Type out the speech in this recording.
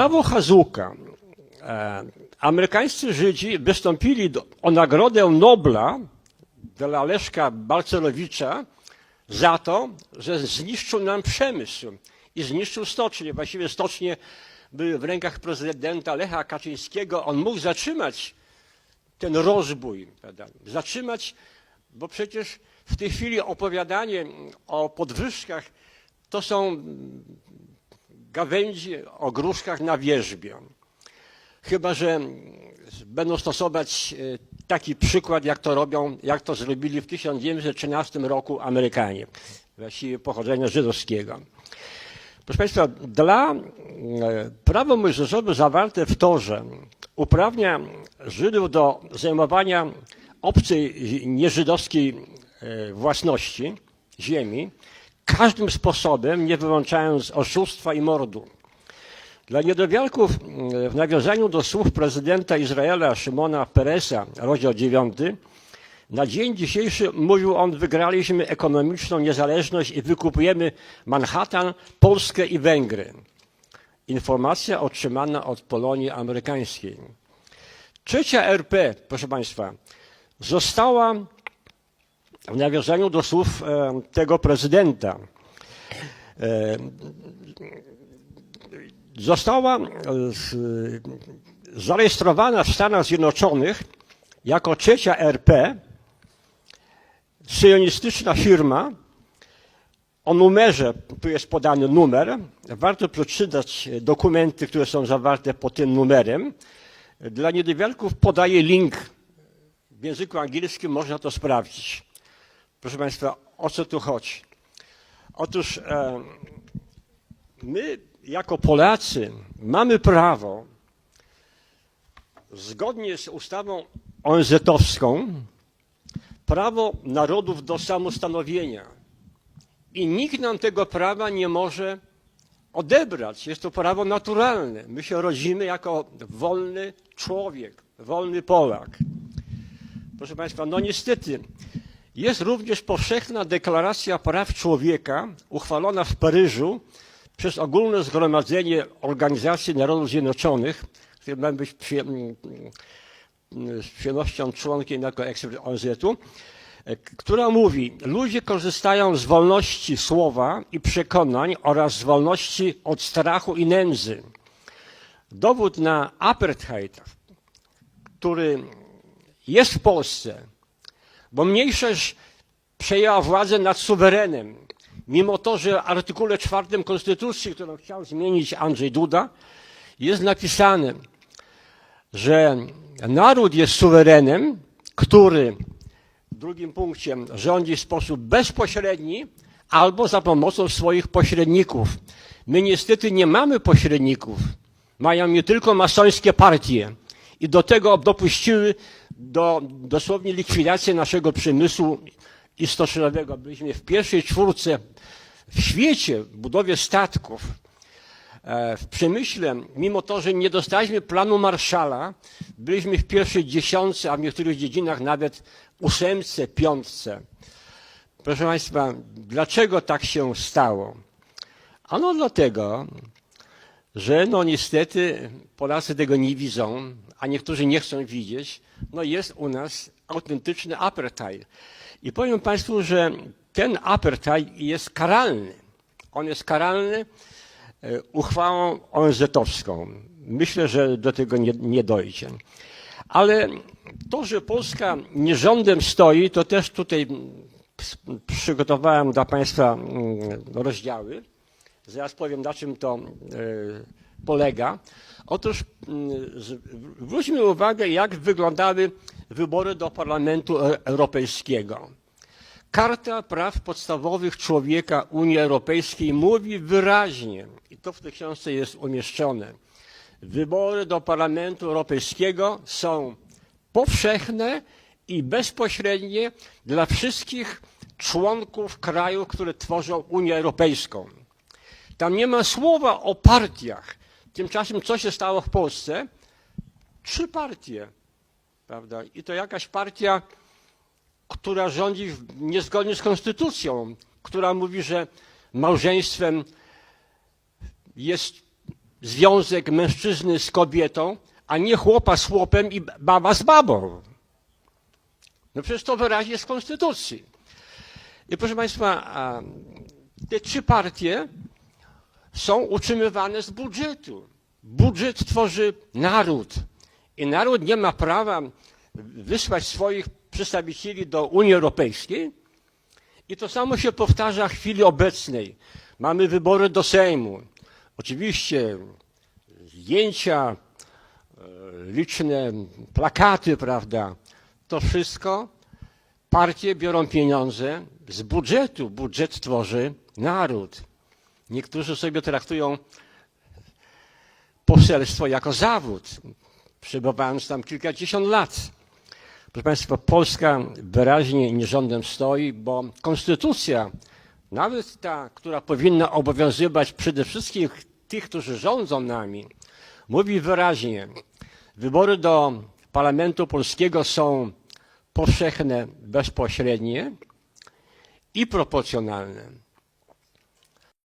prawo Hazuka. E, amerykańscy Żydzi wystąpili do, o Nagrodę Nobla dla Leszka Balcerowicza za to, że zniszczył nam przemysł i zniszczył stocznie. Właściwie stocznie były w rękach prezydenta Lecha Kaczyńskiego. On mógł zatrzymać ten rozbój, prawda? zatrzymać, bo przecież w tej chwili opowiadanie o podwyżkach to są gawędzi o gruszkach na wierzbie. Chyba, że będą stosować e, taki przykład, jak to robią, jak to zrobili w 1913 roku Amerykanie, właściwie pochodzenia żydowskiego. Proszę Państwa, dla e, prawo mojżeszowe zawarte w Torze uprawnia Żydów do zajmowania obcej, nieżydowskiej e, własności, ziemi, każdym sposobem, nie wyłączając oszustwa i mordu. Dla niedowiarków w nawiązaniu do słów prezydenta Izraela Szymona Peresa, rozdział 9, na dzień dzisiejszy mówił on, wygraliśmy ekonomiczną niezależność i wykupujemy Manhattan, Polskę i Węgry. Informacja otrzymana od Polonii amerykańskiej. Trzecia RP, proszę Państwa, została w nawiązaniu do słów e, tego prezydenta. E, została e, zarejestrowana w Stanach Zjednoczonych jako trzecia RP syjonistyczna firma o numerze, tu jest podany numer, warto przeczytać dokumenty, które są zawarte pod tym numerem. Dla niedowiarków podaję link w języku angielskim, można to sprawdzić. Proszę Państwa, o co tu chodzi? Otóż e, my jako Polacy mamy prawo zgodnie z ustawą ONZ-owską prawo narodów do samostanowienia. I nikt nam tego prawa nie może odebrać. Jest to prawo naturalne. My się rodzimy jako wolny człowiek, wolny Polak. Proszę Państwa, no niestety jest również powszechna deklaracja praw człowieka uchwalona w Paryżu przez ogólne zgromadzenie Organizacji Narodów Zjednoczonych, które ma być przy, z przyjemnością członkiem jako ekspert ONZ-u, która mówi, ludzie korzystają z wolności słowa i przekonań oraz z wolności od strachu i nędzy. Dowód na apartheid, który jest w Polsce, bo mniejszość przejęła władzę nad suwerenem, mimo to, że w artykule czwartym Konstytucji, którą chciał zmienić Andrzej Duda, jest napisane, że naród jest suwerenem, który w drugim punkcie rządzi w sposób bezpośredni albo za pomocą swoich pośredników. My niestety nie mamy pośredników. Mają je tylko masońskie partie. I do tego dopuściły do dosłownie likwidacji naszego przemysłu istoczynowego. Byliśmy w pierwszej czwórce w świecie w budowie statków, e, w przemyśle, mimo to, że nie dostaliśmy planu Marszala, byliśmy w pierwszej dziesiątce, a w niektórych dziedzinach nawet ósemce, piątce. Proszę Państwa, dlaczego tak się stało? Ano dlatego, że no niestety Polacy tego nie widzą, a niektórzy nie chcą widzieć, no jest u nas autentyczny apartheid. I powiem Państwu, że ten apartheid jest karalny. On jest karalny e, uchwałą ONZ-owską. Myślę, że do tego nie, nie dojdzie. Ale to, że Polska nie rządem stoi, to też tutaj przygotowałem dla Państwa mm, rozdziały. Zaraz powiem, na czym to e, polega. Otóż mm, zwróćmy uwagę, jak wyglądały wybory do Parlamentu e, Europejskiego. Karta Praw Podstawowych Człowieka Unii Europejskiej mówi wyraźnie, i to w tej książce jest umieszczone, wybory do Parlamentu Europejskiego są powszechne i bezpośrednie dla wszystkich członków krajów, które tworzą Unię Europejską. Tam nie ma słowa o partiach. Tymczasem co się stało w Polsce? Trzy partie, prawda? I to jakaś partia która rządzi niezgodnie z konstytucją, która mówi, że małżeństwem jest związek mężczyzny z kobietą, a nie chłopa z chłopem i baba z babą. No przecież to wyraźnie w Konstytucji. I proszę Państwa, te trzy partie są utrzymywane z budżetu. Budżet tworzy naród. I naród nie ma prawa wysłać swoich przedstawicieli do Unii Europejskiej. I to samo się powtarza w chwili obecnej. Mamy wybory do Sejmu. Oczywiście zdjęcia, e, liczne plakaty, prawda? To wszystko partie biorą pieniądze z budżetu. Budżet tworzy naród. Niektórzy sobie traktują poselstwo jako zawód, przebywając tam kilkadziesiąt lat. Proszę Państwa, Polska wyraźnie nierządem stoi, bo konstytucja, nawet ta, która powinna obowiązywać przede wszystkim tych, którzy rządzą nami, mówi wyraźnie, wybory do Parlamentu Polskiego są powszechne, bezpośrednie i proporcjonalne.